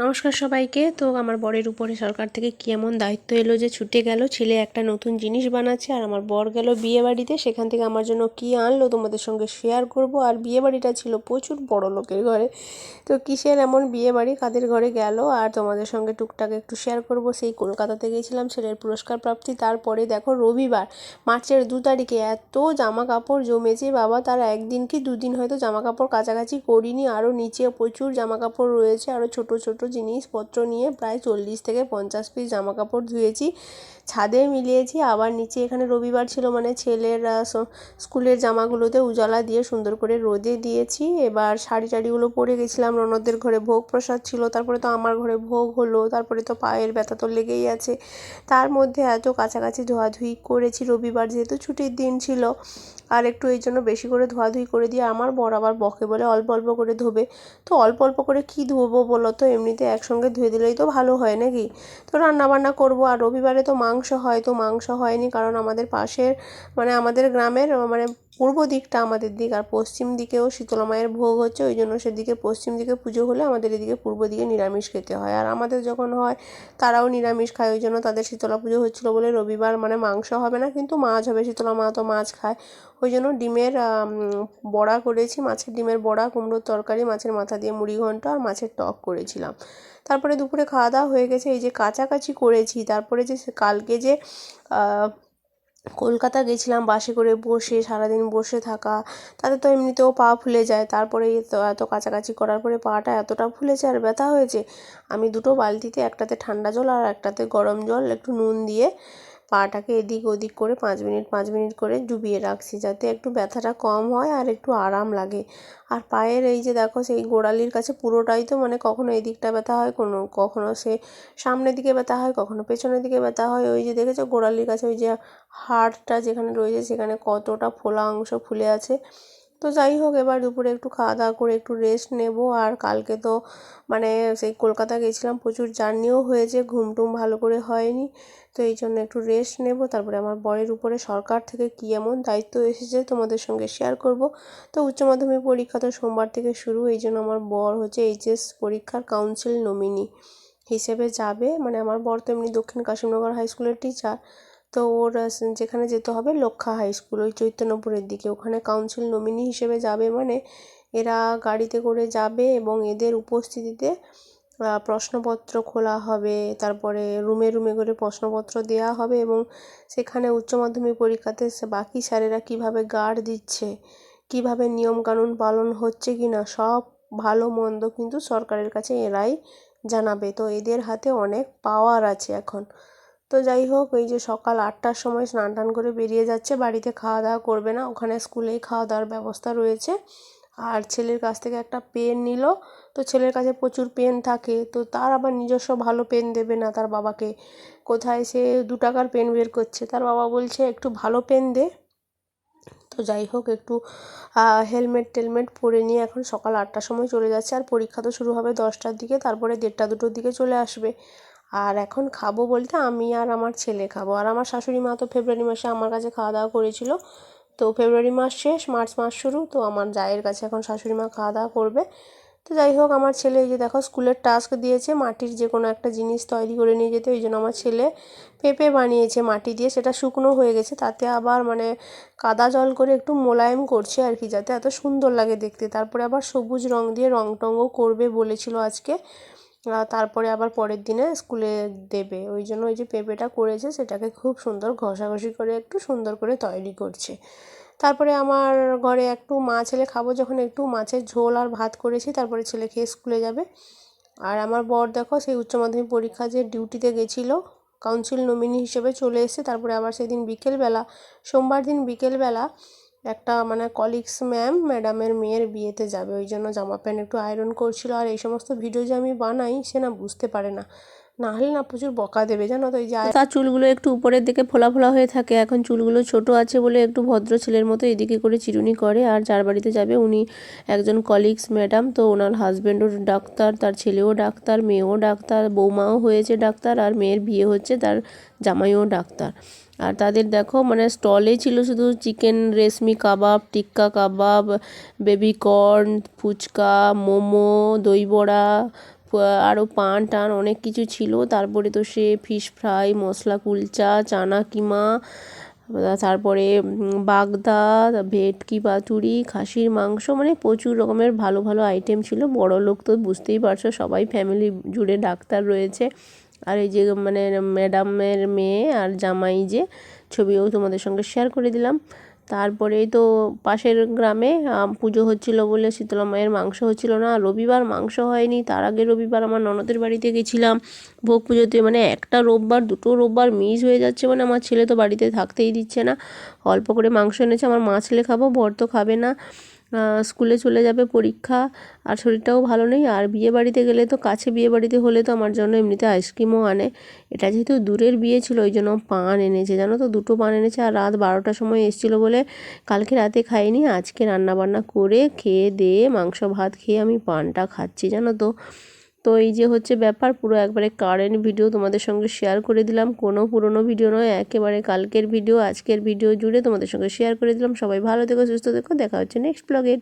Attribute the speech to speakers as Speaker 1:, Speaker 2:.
Speaker 1: নমস্কার সবাইকে। তো আমার বরের উপরে সরকার থেকে কি এমন দায়িত্ব এলো যে ছুটে গেল, ছেলে একটা নতুন জিনিস বানাচ্ছে আর আমার বর গেল বিয়ে বাড়িতে সেখান থেকে আমার জন্য কি আনলো তোমাদের সঙ্গে শেয়ার করব। আর বিয়ে বাড়িটা ছিল প্রচুর বড় লোকের ঘরে। তো কিসের এমন বিয়ে বাড়ি কাদের ঘরে গেল? আর তোমাদের সঙ্গে টুকটাক একটু শেয়ার করব। সেই কলকাতাতে গেছিলাম ছেলের পুরস্কার প্রাপ্তি। তারপরে দেখো রবিবার, মার্চের দু তারিখে এত জামা কাপড় জমেছে বাবা। তার একদিন কি দুদিন হয়তো জামা কাপড় কাছাকাছি করিনি। আরও নিচে প্রচুর জামা কাপড় রয়েছে। আরও ছোট ছোট জিনিসপত্র নিয়ে প্রায় চল্লিশ থেকে পঞ্চাশ পিস জামা কাপড় ধুয়েছি। ছাদে মিলিয়েছি, আবার নিচে এখানে রবিবার ছিল মানে ছেলের স্কুলের জামাগুলোতে উজালা দিয়ে সুন্দর করে রোদে দিয়েছি। এবার শাড়ি টাড়িগুলো পরে গেছিলাম, ননদের ঘরে ভোগ প্রসাদ ছিল, তারপরে তো আমার ঘরে ভোগ হলো, তারপরে তো পায়ের ব্যথা তো লেগেই আছে। তার মধ্যে এত কাছাকাছি ধোয়াধুয়ি করেছি রবিবার যেহেতু ছুটির দিন ছিল, আর একটু এই জন্য বেশি করে ধোয়াধুয়ি করে দিয়ে আমার বর আবার বকে বলে অল্প অল্প করে ধোবে। তো অল্প অল্প করে কী ধোবো বলো তো? এমনিতে একসঙ্গে ধুয়ে দিলেই তো ভালো হয় নাকি? তো রান্নাবান্না করব। আর রবিবারে তো মাংস হয়, তো মাংস হয়নি কারণ আমাদের পাশের মানে আমাদের গ্রামের মানে পূর্ব দিকটা আমাদের দিক আর পশ্চিম দিকেও শীতলা মায়ের ভোগ হচ্ছে, ওই জন্য সেদিকে পশ্চিম দিকে পুজো হলে আমাদের এদিকে পূর্ব দিকে নিরামিষ খেতে হয়। আর আমাদের যখন হয়, তারাও নিরামিষ খায়, ওই জন্য তাদের শীতলা পুজো হচ্ছিল বলে রবিবার মানে মাংস হবে না, কিন্তু মাছ হবে, শীতলা মা তো মাছ খায়। ওই জন্য ডিমের বড়া করেছি, মাছের ডিমের বড়া, কুমড়োর তরকারি, মাছের মাথা দিয়ে মুড়ি ঘন্ট আর মাছের টক করেছিলাম। তারপরে দুপুরে খাওয়া দাওয়া হয়ে গেছে। এই যে কাছাকাছি করেছি, তারপরে যে কালকে যে কলকাতা গেছিলাম বাসে করে বসে, সারাদিন বসে থাকা, তাতে তো এমনিতেও পা ফুলে যায়। তারপরে এত কাছাকাছি করার পরে পাটা এতটা ফুলেছে আর ব্যথা হয়েছে, আমি দুটো বালতিতে একটাতে ঠান্ডা জল আর একটাতে গরম জল, একটু নুন দিয়ে পাটাকে এদিক ওদিক করে পাঁচ মিনিট পাঁচ মিনিট করে ডুবিয়ে রাখছি যাতে একটু ব্যথাটা কম হয় আর একটু আরাম লাগে। আর পায়ের এই যে দেখো, সেই গোড়ালির কাছে পুরোটাই তো মানে কখনো এই দিকটা ব্যথা হয়, কোনো কখনো সে সামনের দিকে ব্যথা হয়, কখনো পেছনের দিকে ব্যথা হয়। ওই যে দেখেছ গোড়ালির কাছে ওই যে হাড়টা যেখানে রয়েছে সেখানে কতটা ফোলা অংশ ফুলে আছে। তো যাই হোক, এবার দুপুরে একটু খাওয়া দাওয়া করে একটু রেস্ট নেব। আর কালকে তো মানে সেই কলকাতা গেছিলাম, প্রচুর জার্নিও হয়েছে ঘুম টুম ভালো করে হয়নি। তো এই জন্য একটু রেস্ট নেব। তারপরে আমার বরের উপরে সরকার থেকে কী এমন দায়িত্ব এসেছে তোমাদের সঙ্গে শেয়ার করব। তো উচ্চ মাধ্যমিক পরীক্ষা তো সোমবার থেকে শুরু, এই জন্য আমার বর হচ্ছে এইচএস পরীক্ষার কাউন্সিল নমিনি হিসেবে যাবে। মানে আমার বর তো এমনি দক্ষিণ কাশিমনগর হাই স্কুলের টিচার তো ওর যেখানে যেতে হবে লক্ষা হাই স্কুল, ওই চৈতন্যপুরের দিকে। ওখানে কাউন্সিল নমিনি হিসেবে যাবে মানে এরা গাড়িতে করে যাবে এবং এদের উপস্থিতিতে প্রশ্নপত্র খোলা হবে, তারপরে রুমে রুমে করে প্রশ্নপত্র দেওয়া হবে এবং সেখানে উচ্চ মাধ্যমিক পরীক্ষাতে বাকি স্যারেরা কীভাবে গার্ড দিচ্ছে, কীভাবে নিয়মকানুন পালন হচ্ছে কি না সব ভালো মন্দ কিন্তু সরকারের কাছে এরাই জানাবে। তো এদের হাতে অনেক পাওয়ার আছে এখন। তো যাই হোক, এই যে সকাল আটটার সময় স্নান টান করে বেরিয়ে যাচ্ছে, বাড়িতে খাওয়া দাওয়া করবে না। ওখানে স্কুলেই খাওয়া দাওয়ার ব্যবস্থা রয়েছে। আর ছেলের কাছ থেকে একটা পেন নিল। তো ছেলের কাছে প্রচুর পেন থাকে। তো তার আবার নিজস্ব ভালো পেন দেবে না তার বাবাকে। কোথায় সে দু টাকার পেন বের করছে? তার বাবা বলছে, একটু ভালো পেন দে। তো যাই হোক, একটু হেলমেট টেলমেট পরে নিয়ে এখন সকাল আটটার সময় চলে যাচ্ছে। আর পরীক্ষা তো শুরু হবে দশটার দিকে। তারপরে দেড়টা দুটোর দিকে চলে আসবে। আর এখন খাব বলতে আমি আর আমার ছেলে খাব। আর আমার শাশুড়ি মা তো ফেব্রুয়ারি মাসে আমার কাছে খাওয়া দাওয়া করেছিল। তো ফেব্রুয়ারি মাস শেষ, মার্চ মাস শুরু, তো আমার জায়ের কাছে এখন শাশুড়ি মা খাওয়া দাওয়া করবে। তো যাই হোক, আমার ছেলে এই যে দেখো স্কুলের টাস্ক দিয়েছে, মাটির যে কোনো একটা জিনিস তৈরি করে নিয়ে যেতে, ওই জন্য আমার ছেলে পেঁপে বানিয়েছে মাটি দিয়ে, সেটা শুকনো হয়ে গেছে, তাতে আবার মানে কাদা জল করে একটু মোলায়েম করছে আর কি, যাতে এত সুন্দর লাগে দেখতে। তারপরে আবার সবুজ রং দিয়ে রং টংও করবে বলেছিল আজকে। তারপরে আবার পরের দিনে স্কুলে দেবে। ওই জন্য ওই যে পেঁপেটা করেছে, সেটাকে খুব সুন্দর ঘষাঘষি করে, একটু সুন্দর করে তৈরি করছে। তারপরে আমার ঘরে একটু মা ছেলে খাব, যখন একটু মাছের ঝোল আর ভাত করেছি, তারপরে ছেলে খেয়ে স্কুলে যাবে। আর আমার বর দেখো, সেই উচ্চ মাধ্যমিক পরীক্ষা যে ডিউটিতে গেছিল, কাউন্সিল নমিনি হিসেবে চলে এসে তারপরে আবার সেদিন বিকেলবেলা, সোমবার দিন বিকেলবেলা একটা মানে কলিগস ম্যাম ম্যাডামের মেয়ের বিয়েতে যাবে। ওই জন্য জামা প্যান্ট একটু আয়রন করছিল। আর এই সমস্ত ভিডিও যে আমি বানাই, সে না বুঝতে পারে না। না হলে না প্রচুর বকা দেবে, জানো তো এই যে তার চুলগুলো একটু উপরের দিকে ফোলা ফোলা হয়ে থাকে। এখন চুলগুলো ছোট আছে বলে একটু ভদ্র ছেলের মতো এদিকে করে চিরুনি করে। আর যার বাড়িতে যাবে উনি একজন কলিগস ম্যাডাম তো ওনার হাজব্যান্ডও ডাক্তার, তার ছেলেও ডাক্তার, মেয়েও ডাক্তার, বৌমাও হয়েছে ডাক্তার, আর মেয়ের বিয়ে হচ্ছে তার জামাইও ডাক্তার। আর তাদের দেখো মানে স্টলে ছিল শুধু chicken reshmi kebab, tikka kebab baby corn phuchka, momo, দই বড়া আরও পান টান অনেক কিছু ছিল। তারপরে তো সে ফিশ ফ্রাই মশলা কুলচা, চানা কিমা, তারপরে বাগদা, ভেটকি পাতুরি, খাসির মাংস মানে প্রচুর রকমের ভালো ভালো আইটেম ছিল। বড় লোক তো বুঝতেই পারছ, সবাই ফ্যামিলি জুড়ে ডাক্তার রয়েছে। আর এই যে মানে ম্যাডামের মেয়ে আর জামাই যে, ছবিও তোমাদের সঙ্গে শেয়ার করে দিলাম। তারপরেই তো পাশের গ্রামে পুজো হচ্ছিল বলে শীতলা মায়ের মাংস হচ্ছিল না। রবিবার মাংস হয়নি, তার আগে রবিবার আমার ননদের বাড়িতে গেছিলাম। ভোগ পুজোতে মানে একটা রোববার, দুটো রোববার মিস হয়ে যাচ্ছে মানে আমার ছেলে তো বাড়িতে থাকতেই দিচ্ছে না। অল্প করে মাংস এনেছে, আমার মা ছেলে খাব, বর তো খাবে না। স্কুলে চলে যাবে পরীক্ষা, আর শরীরটাও ভালো নেই। আর বিয়ে বাড়িতে গেলে তো, কাছে বিয়ে বাড়িতে হলে তো আমার জন্য এমনিতে আইসক্রিমও আনে। এটা যেহেতু দূরের বিয়ে ছিল, ওই জন্য পান এনেছে। জানো তো, দুটো পান এনেছে, আর রাত বারোটার সময় এসেছিল বলে কালকে রাতে খাইনি। আজকে রান্না বান্না করে খেয়ে দেয়ে মাংস ভাত খেয়ে আমি পানটা খাচ্ছি, জানো তো। তো এই যে হচ্ছে ব্যাপার, পুরো একবারে কারেন্ট ভিডিও তোমাদের সঙ্গে শেয়ার করে দিলাম। কোনো পুরনো ভিডিও নয়, একেবারে কালকের ভিডিও আজকের ভিডিও জুড়ে তোমাদের সঙ্গে শেয়ার করে দিলাম। সবাই ভালো থেকো, সুস্থ থেকো, দেখা হচ্ছে নেক্সট ব্লগে